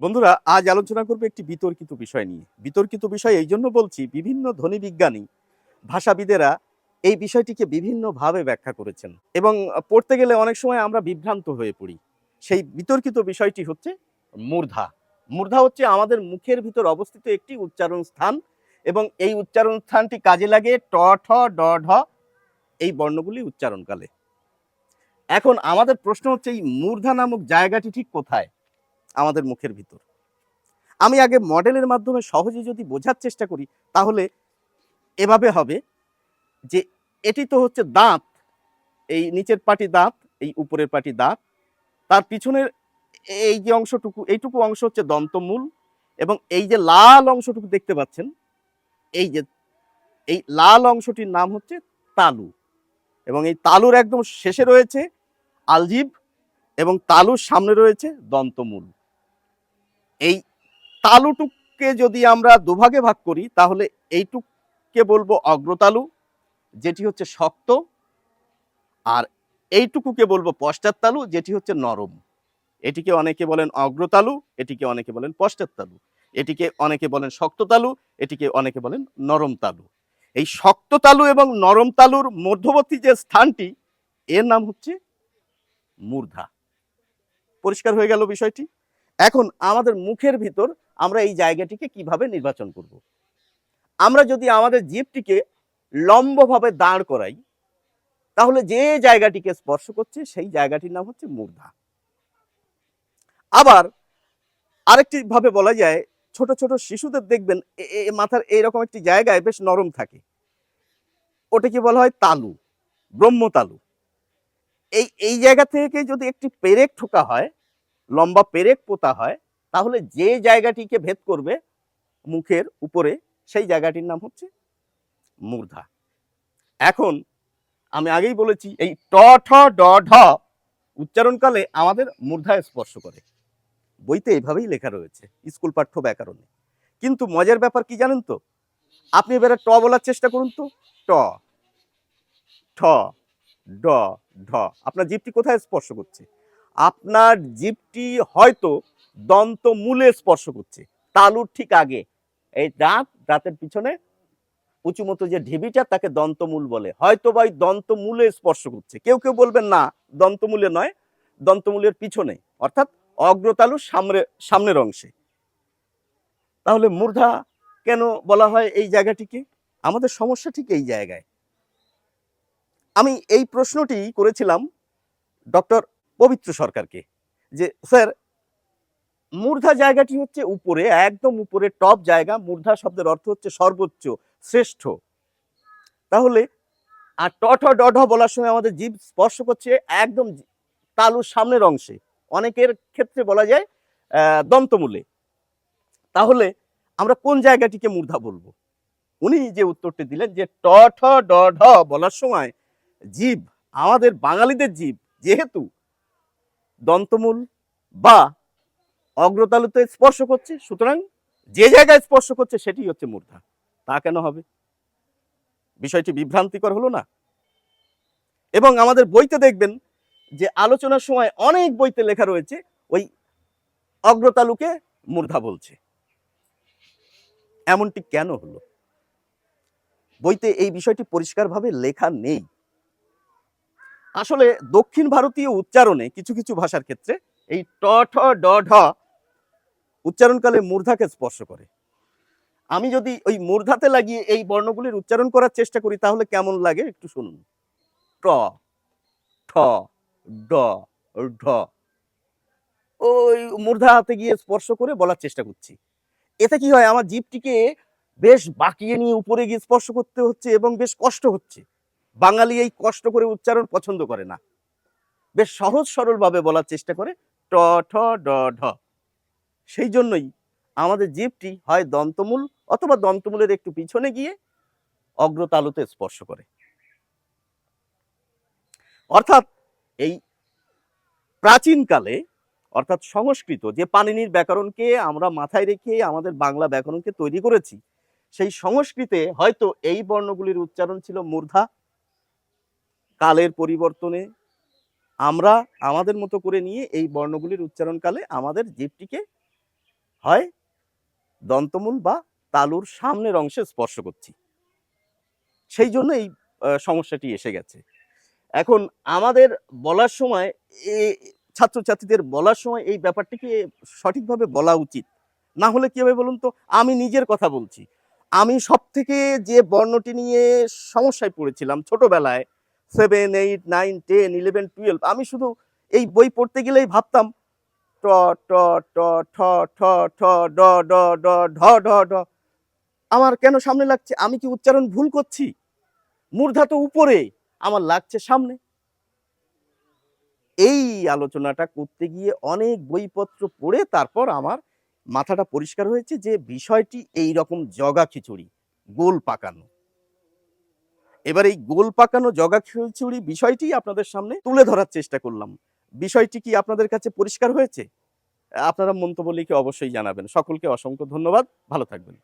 বন্ধুরা, আজ আলোচনা করবে একটি বিতর্কিত বিষয় নিয়ে। বিতর্কিত বিষয় এই জন্য বলছি, বিভিন্ন ধ্বনি বিজ্ঞানী, ভাষাবিদেরা এই বিষয়টিকে বিভিন্নভাবে ব্যাখ্যা করেছেন এবং পড়তে গেলে অনেক সময় আমরা বিভ্রান্ত হয়ে পড়ি। সেই বিতর্কিত বিষয়টি হচ্ছে মূর্ধা। মূর্ধা হচ্ছে আমাদের মুখের ভিতর অবস্থিত একটি উচ্চারণ স্থান এবং এই উচ্চারণ স্থানটি কাজে লাগে ট, ঠ, ড, ঢ, এই বর্ণগুলি উচ্চারণকালে। এখন আমাদের প্রশ্ন হচ্ছে, এই মূর্ধা নামক জায়গাটি ঠিক কোথায়? আমাদের মুখের ভিতর। আমি আগে মডেলের মাধ্যমে সহজে যদি বোঝার চেষ্টা করি, তাহলে এভাবে হবে যে এটি তো হচ্ছে দাঁত, এই নিচের পাটি দাঁত, এই উপরের পাটি দাঁত, তার পিছনের এই যে অংশটুকু, এইটুকু অংশ হচ্ছে দন্তমূল এবং এই যে লাল অংশটুকু দেখতে পাচ্ছেন, এই যে, এই লাল অংশটির নাম হচ্ছে তালু এবং এই তালুর একদম শেষে রয়েছে আলজিভ এবং তালুর সামনে রয়েছে দন্তমূল। এই তালুটুককে যদি আমরা দুভাগে ভাগ করি, তাহলে এইটুককে বলব অগ্রতালু, যেটি হচ্ছে শক্ত, আর এইটুকুকে বলব পশ্চাৎতালু যেটি হচ্ছে নরম। এটিকে অনেকে বলেন অগ্রতালু, এটিকে অনেকে বলেন পশ্চাৎতালু এটিকে অনেকে বলেন শক্ততালু, এটিকে অনেকে বলেন নরম তালু এই শক্ত তালু এবং নরম তালুর মধ্যবর্তী যে স্থানটি, এর নাম হচ্ছে মূর্ধা। পরিষ্কার হয়ে গেল বিষয়টি? এখন আমাদের মুখের ভিতর আমরা এই জায়গাটিকে কীভাবে নির্বাচন করব? আমরা যদি আমাদের জীবটিকে লম্বভাবে দাঁড় করাই, তাহলে যে জায়গাটিকে স্পর্শ করছে সেই জায়গাটির নাম হচ্ছে মূর্ধা। আবার আরেকটি ভাবে বলা যায়, ছোট ছোট শিশুদের দেখবেন মাথার এইরকম একটি জায়গায় বেশ নরম থাকে। ওটাকে বলা হয় তালু, ব্রহ্মতালু। এই এই জায়গা থেকে যদি একটি পেরেক ঠোকা হয় লম্বা পেরেক পোতা হয়, তাহলে যে জায়গাটিকে ভেদ করবে মুখের উপরে, সেই জায়গাটির নাম হচ্ছে মূর্ধা। এখন আমি আগেই বলেছি, এই ট ঠ, ড, ঢ উচ্চারণকালে আমাদের মূর্ধা স্পর্শ করে। বইতে এইভাবেই লেখা রয়েছে, স্কুল পাঠ্য ব্যাকরণে। কিন্তু মজার ব্যাপার কি জানেন তো? আপনি এবারে ট বলার চেষ্টা করুন তো। ট, ঠ, ড, ঢ। আপনার জীবটি কোথায় স্পর্শ করছে? আপনার জিভটি হয়তো দন্ত মূলে স্পর্শ করছে। তালুর ঠিক আগে। এই দাঁত, দাঁতের পিছনে উঁচু মতো যে ঢিবিটা, তাকে দন্তমূল বলে। হয়তো বা ওই দন্তমূলে স্পর্শ করছে। কেউ কেউ বলবেন, না দন্তমূলে নয়। দন্তমূলের পিছনে। অর্থাৎ অগ্রতালুর সামনে সামনের অংশে। তাহলে মূর্ধা কেন বলা হয় এই জায়গাটিকে? আমাদের সমস্যা ঠিক এই জায়গায়। আমি এই প্রশ্নটি করেছিলাম ডক্টর পবিত্র সরকারকে যে, স্যার, মূর্ধা জায়গাটি হচ্ছে উপরে, একদম উপরে, টপ জায়গা। মূর্ধা শব্দের অর্থ হচ্ছে সর্বোচ্চ, শ্রেষ্ঠ। তাহলে, আর ট ঠ, ড বলার সময় আমাদের জীব স্পর্শ করছে একদম তালুর সামনের অংশে। অনেকের ক্ষেত্রে বলা যায় দন্তমূলে। তাহলে, আমরা কোন জায়গাটিকে মূর্ধা বলব? উনি যে উত্তরটি দিলেন যে, ট, ঠ বলার সময় জীব, আমাদের বাঙালিদের জীব, যেহেতু দন্তমূল বা অগ্রতালুতে স্পর্শ করছে, সুতরাং যে জায়গায় স্পর্শ করছে সেটি হচ্ছে মূর্ধা। তা কেন হবে? বিষয়টি বিভ্রান্তিকর হলো না? এবং আমাদের বইতে দেখবেন যে আলোচনার সময় অনেক বইতে লেখা রয়েছে, ওই অগ্রতালুকে মূর্ধা বলছে। এমনটি কেন হলো? বইতে এই বিষয়টি পরিষ্কারভাবে লেখা নেই। আসলে দক্ষিণ ভারতীয় উচ্চারণে কিছু কিছু ভাষার ক্ষেত্রে এই ট ঠ, ড, ঢ উচ্চারণকালে মূর্ধাকে স্পর্শ করে। আমি যদি ওই মূর্ধাতে লাগিয়ে এই বর্ণগুলির উচ্চারণ করার চেষ্টা করি, তাহলে কেমন লাগে একটু শুনুন। ট ঠ, ড, ঢ। ওই মূর্ধা হাতে গিয়ে স্পর্শ করে বলার চেষ্টা করছি। এতে কি হয়, আমার জীবটিকে বেশ বাঁকিয়ে নিয়ে উপরে গিয়ে স্পর্শ করতে হচ্ছে এবং বেশ কষ্ট হচ্ছে। বাঙালি এই কষ্ট করে উচ্চারণ পছন্দ করে না। বেশ সহজ সরলভাবে বলার চেষ্টা করে, ট, ঠ, ড, ঢ। সেই জন্যই আমাদের জীবটি হয় দন্তমূল অথবা দন্তমূলের একটু পিছনে গিয়ে অগ্রতালুতে স্পর্শ করে। অর্থাৎ এই প্রাচীনকালে, অর্থাৎ সংস্কৃত, যে পানিনির ব্যাকরণকে আমরা মাথায় রেখে আমাদের বাংলা ব্যাকরণকে তৈরি করেছি, সেই সংস্কৃতে হয়তো এই বর্ণগুলির উচ্চারণ ছিল মূর্ধা কালের পরিবর্তনে আমরা আমাদের মতো করে নিয়ে এই বর্ণগুলির উচ্চারণকালে আমাদের জীবটিকে হয় দন্তমূল বা তালুর সামনের অংশে স্পর্শ করছি। সেই জন্য এই সমস্যাটি এসে গেছে। এখন আমাদের বলার সময় এ, ছাত্রছাত্রীদের বলার সময় এই ব্যাপারটিকে সঠিকভাবে বলা উচিত। না হলে কি বলুন তো? আমি নিজের কথা বলছি। আমি সব থেকে যে বর্ণটি নিয়ে সমস্যায় পড়েছিলাম ছোটবেলায় seven eight nine ten eleven twelve আমি শুধু এই বই পড়তে গেলেই ভাবতাম, ট ট ট, ঠ ঠ ঠ, ড ড ড, ঢ ঢ আমার কেন সামনে লাগছে? আমি কি উচ্চারণ ভুল করছি? মূর্ধা তো উপরে, আমার লাগছে সামনে। এই আলোচনাটা করতে গিয়ে অনেক বইপত্র পড়ে তারপর আমার মাথাটা পরিষ্কার হয়েছে যে বিষয়টি এই রকম জগা খিচুড়ি, গোল পাকানো। এবার এই গোল পাকানো জগা খিচুড়ি বিষয়টি আপনাদের সামনে তুলে ধরার চেষ্টা করলাম। বিষয়টি কি আপনাদের কাছে পরিষ্কার হয়েছে? আপনারা মন্তব্য লিখে অবশ্যই জানাবেন। সকলকে অসংখ্য ধন্যবাদ। ভালো থাকবেন।